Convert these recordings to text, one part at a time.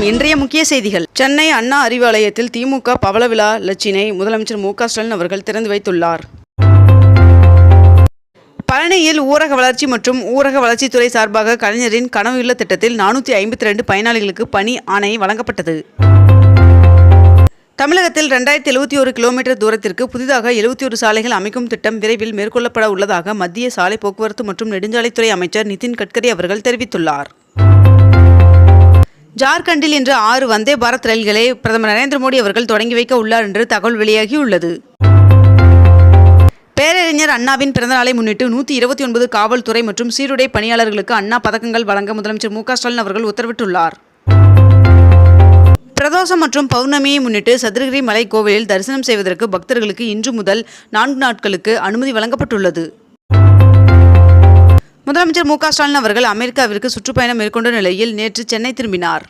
வணக்கம். இன்றைய முக்கிய செய்திகள். சென்னை அண்ணா அறிவாலயத்தில் திமுக பவள விழா லட்சினை முதலமைச்சர் மு ஸ்டாலின் அவர்கள் திறந்து வைத்துள்ளார். பழனியில் ஊரக வளர்ச்சி மற்றும் ஊரக வளர்ச்சித்துறை சார்பாக கலைஞரின் கனவுள்ள திட்டத்தில் நானூற்றி ஐம்பத்தி ரெண்டு பயனாளிகளுக்கு பணி ஆணை வழங்கப்பட்டது. தமிழகத்தில் ரெண்டாயிரத்தி எழுபத்தி ஒரு கிலோமீட்டர் தூரத்திற்கு புதிதாக எழுபத்தி ஒரு சாலைகள் அமைக்கும் திட்டம் விரைவில் மேற்கொள்ளப்பட உள்ளதாக மத்திய சாலை போக்குவரத்து மற்றும் நெடுஞ்சாலைத்துறை அமைச்சர் நிதின் கட்கரி அவர்கள் தெரிவித்துள்ளார். ஜார்க்கண்டில் இன்று ஆறு வந்தே பாரத் ரயில்களை பிரதமர் நரேந்திர மோடி அவர்கள் தொடங்கி வைக்க உள்ளார் என்று தகவல் வெளியாகியுள்ளது. பேரறிஞர் அண்ணாவின் பிறந்தநாளை முன்னிட்டு நூற்றி இருபத்தி ஒன்பது காவல்துறை மற்றும் சீருடை பணியாளர்களுக்கு அண்ணா பதக்கங்கள் வழங்க முதலமைச்சர் மு ஸ்டாலின் அவர்கள் உத்தரவிட்டுள்ளார். பிரதோஷம் மற்றும் பௌர்ணமியை முன்னிட்டு சதுரகிரி மலை கோவிலில் தரிசனம் செய்வதற்கு பக்தர்களுக்கு இன்று முதல் நான்கு நாட்களுக்கு அனுமதி வழங்கப்பட்டுள்ளது. முதலமைச்சர் மு ஸ்டாலின் அவர்கள் அமெரிக்காவிற்கு சுற்றுப்பயணம் மேற்கொண்ட நிலையில் நேற்று சென்னை திரும்பினார்.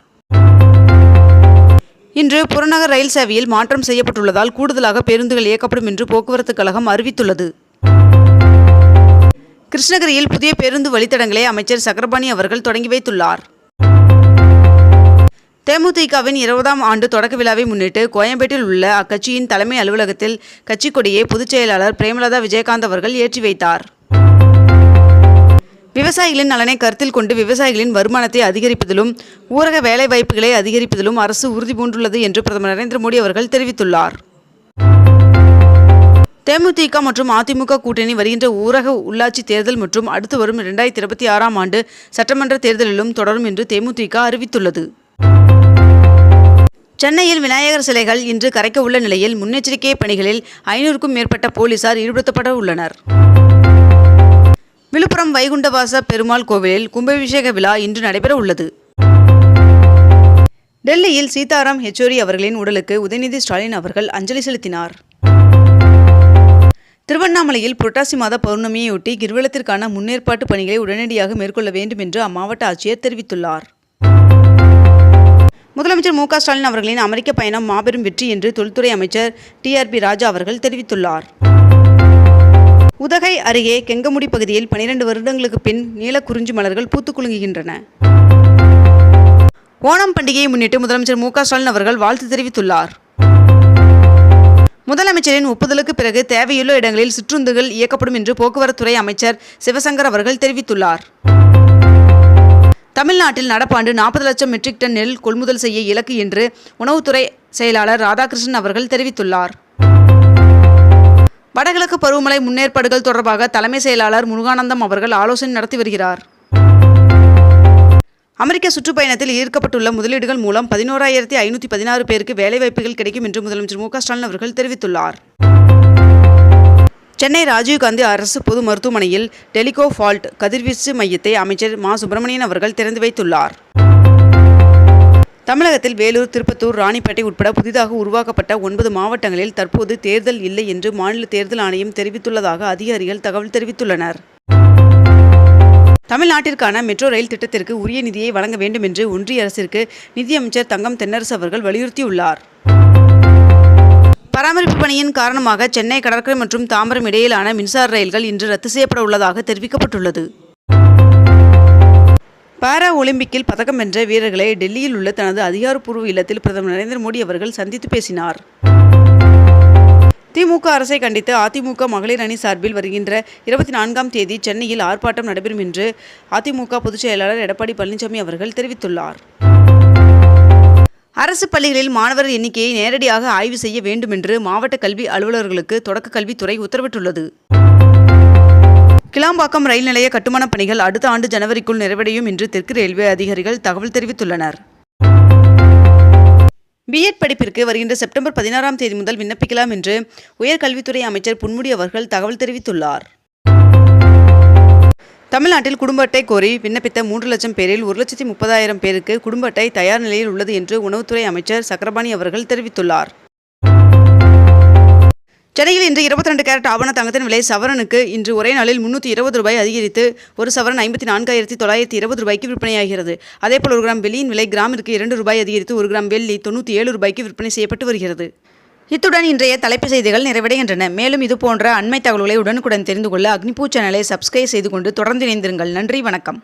இன்று புறநகர் ரயில் சேவையில் மாற்றம் செய்யப்பட்டுள்ளதால் கூடுதலாக பேருந்துகள் இயக்கப்படும் என்று போக்குவரத்துக் கழகம் அறிவித்துள்ளது. கிருஷ்ணகிரியில் புதிய பேருந்து வழித்தடங்களை அமைச்சர் சக்கரபாணி அவர்கள் தொடங்கி வைத்துள்ளார். தேமுதிகவின் இருபதாம் ஆண்டு தொடக்க விழாவை முன்னிட்டு கோயம்பேட்டில் உள்ள அக்கட்சியின் தலைமை அலுவலகத்தில் கட்சிக் கொடியை பொதுச் செயலாளர் பிரேமலதா விஜயகாந்த் அவர்கள் ஏற்றி வைத்தார். விவசாயிகளின் நலனை கருத்தில் கொண்டு விவசாயிகளின் வருமானத்தை அதிகரிப்பதிலும் ஊரக வேலைவாய்ப்புகளை அதிகரிப்பதிலும் அரசு உறுதிபூண்டுள்ளது என்று பிரதமர் நரேந்திர மோடி அவர்கள் தெரிவித்துள்ளார். தேமுதிக மற்றும் அதிமுக கூட்டணி வருகின்ற ஊரக உள்ளாட்சி தேர்தல் மற்றும் அடுத்து வரும் இரண்டாயிரத்தி இருபத்தி ஆறாம் ஆண்டு சட்டமன்ற தேர்தலிலும் தொடரும் என்று தேமுதிக அறிவித்துள்ளது. சென்னையில் விநாயகர் சிலைகள் இன்று கரைக்க உள்ள நிலையில் முன்னெச்சரிக்கை பணிகளில் ஐநூறுக்கும் மேற்பட்ட போலீசார் ஈடுபடுத்தப்பட உள்ளனர். விழுப்புரம் வைகுண்டவாச பெருமாள் கோவிலில் கும்பாபிஷேக விழா இன்று நடைபெற உள்ளது டெல்லியில் சீதாராம் யெச்சூரி அவர்களின் உடலுக்கு உதயநிதி ஸ்டாலின் அவர்கள் அஞ்சலி செலுத்தினார். திருவண்ணாமலையில் புரட்டாசி மாத பௌர்ணமியையொட்டி கிருவலத்திற்கான முன்னேற்பாட்டு பணிகளை உடனடியாக மேற்கொள்ள வேண்டும் என்று அம்மாவட்ட ஆட்சியர் தெரிவித்துள்ளார். முதலமைச்சர் மு ஸ்டாலின் அவர்களின் அமெரிக்க பயணம் மாபெரும் வெற்றி என்று தொழில்துறை அமைச்சர் டிஆர்பி ராஜா அவர்கள் தெரிவித்துள்ளார். உதகை அருகே கெங்கமுடி பகுதியில் பனிரெண்டு வருடங்களுக்கு பின் நீலக்குறிஞ்சி மலர்கள் பூத்து குலுங்குகின்றன. ஓணம் பண்டிகையை முன்னிட்டு முதலமைச்சர் மு க ஸ்டாலின் அவர்கள் வாழ்த்து தெரிவித்துள்ளார். முதலமைச்சரின் ஒப்புதலுக்கு பிறகு தேவையுள்ள இடங்களில் சிற்றுந்துகள் இயக்கப்படும் என்று போக்குவரத்துறை அமைச்சர் சிவசங்கர் அவர்கள் தெரிவித்துள்ளார். தமிழ்நாட்டில் நடப்பாண்டு நாற்பது லட்சம் மெட்ரிக் டன் நெல் கொள்முதல் செய்ய இலக்கு என்று உணவுத்துறை செயலாளர் ராதாகிருஷ்ணன் அவர்கள் தெரிவித்துள்ளார். வடகிழக்கு பருவமழை முன்னேற்பாடுகள் தொடர்பாக தலைமை செயலாளர் முருகானந்தம் அவர்கள் ஆலோசனை நடத்தி வருகிறார். அமெரிக்க சுற்றுப்பயணத்தில் ஈர்க்கப்பட்டுள்ள முதலீடுகள் மூலம் பதினோராயிரத்தி ஐநூற்றி பதினாறு பேருக்கு வேலைவாய்ப்புகள் கிடைக்கும் என்று முதலமைச்சர் மு ஸ்டாலின் அவர்கள் தெரிவித்துள்ளார். சென்னை ராஜீவ்காந்தி அரசு பொது மருத்துவமனையில் டெலிகோ ஃபால்ட் கதிர்வீச்சு மையத்தை அமைச்சர் மா சுப்பிரமணியன் அவர்கள் திறந்து வைத்துள்ளார். தமிழகத்தில் வேலூர் திருப்பத்தூர் ராணிப்பேட்டை உட்பட புதிதாக உருவாக்கப்பட்ட ஒன்பது மாவட்டங்களில் தற்போது தேர்தல் இல்லை என்று மாநில தேர்தல் ஆணையம் தெரிவித்துள்ளதாக அதிகாரிகள் தகவல் தெரிவித்துள்ளனர். தமிழ்நாட்டிற்கான மெட்ரோ ரயில் திட்டத்திற்கு உரிய நிதியை வழங்க வேண்டும் என்று ஒன்றிய அரசிற்கு நிதியமைச்சர் தங்கம் தென்னரசு அவர்கள் வலியுறுத்தியுள்ளார். பராமரிப்பு பணியின் காரணமாக சென்னை கடற்கரை மற்றும் தாம்பரம் இடையிலான மின்சார ரயில்கள் இன்று ரத்து செய்யப்பட உள்ளதாக தெரிவிக்கப்பட்டுள்ளது. ஒலிம்பிக்கில் பதக்கம் வென்ற வீரர்களை டெல்லியில் உள்ள தனது அதிகாரப்பூர்வ இல்லத்தில் பிரதமர் நரேந்திர மோடி அவர்கள் சந்தித்து பேசினார். திமுக அரசை கண்டித்து அதிமுக மகளிர் அணி சார்பில் வருகின்ற இருபத்தி நான்காம் தேதி சென்னையில் ஆர்ப்பாட்டம் நடைபெறும் என்று அதிமுக பொதுச் செயலாளர் எடப்பாடி பழனிசாமி அவர்கள் தெரிவித்துள்ளார். அரசு பள்ளிகளில் மாணவர் எண்ணிக்கையை நேரடியாக ஆய்வு செய்ய வேண்டும் என்று மாவட்ட கல்வி அலுவலர்களுக்கு தொடக்க கல்வித்துறை உத்தரவிட்டுள்ளது. கிளாம்பாக்கம் ரயில் நிலைய கட்டுமானப் பணிகள் அடுத்த ஆண்டு ஜனவரிக்குள் நிறைவடையும் என்று தெற்கு ரயில்வே அதிகாரிகள் தகவல் தெரிவித்துள்ளனர். பிஎட் படிப்பிற்கு வருகின்ற செப்டம்பர் பதினாறாம் தேதி முதல் விண்ணப்பிக்கலாம் என்று உயர்கல்வித்துறை அமைச்சர் பொன்முடி அவர்கள் தகவல் தெரிவித்துள்ளார். தமிழ்நாட்டில் குடும்ப அட்டை கோரி விண்ணப்பித்த மூன்று லட்சம் பேரில் ஒரு லட்சத்தி முப்பதாயிரம் பேருக்கு குடும்ப அட்டை தயார் நிலையில் உள்ளது என்று உணவுத்துறை அமைச்சர் சக்கரபாணி அவர்கள் தெரிவித்துள்ளார். சென்னையில் இன்று இருபத்தி ரெண்டு கேரட் ஆவண தங்கத்தின் விலை சவரனுக்கு இன்று ஒரே நாளில் முன்னூற்றி இருபது ரூபாய் அதிகரித்து ஒரு சவரன் ஐம்பத்தி நான்காயிரத்தி தொள்ளாயிரத்தி இருபது ரூபாய்க்கு விற்பனையாகிறது. அதேபோல் ஒரு கிராம் வெள்ளியின் விலை கிராமிற்கு இரண்டு ரூபாய் அதிகரித்து ஒரு கிராம் வெள்ளி தொண்ணூற்றி ஏழு ரூபாய்க்கு விற்பனை செய்யப்பட்டு வருகிறது. இத்துடன் இன்றைய தலைப்பு செய்திகள் நிறைவடைகின்றன. மேலும் இதுபோன்ற அண்மை தகவல்களை உடனுக்குடன் தெரிந்து கொள்ள அக்னிபூ சேனலை சப்ஸ்கிரைப் செய்து கொண்டு தொடர்ந்து இணைந்திருங்கள். நன்றி வணக்கம்.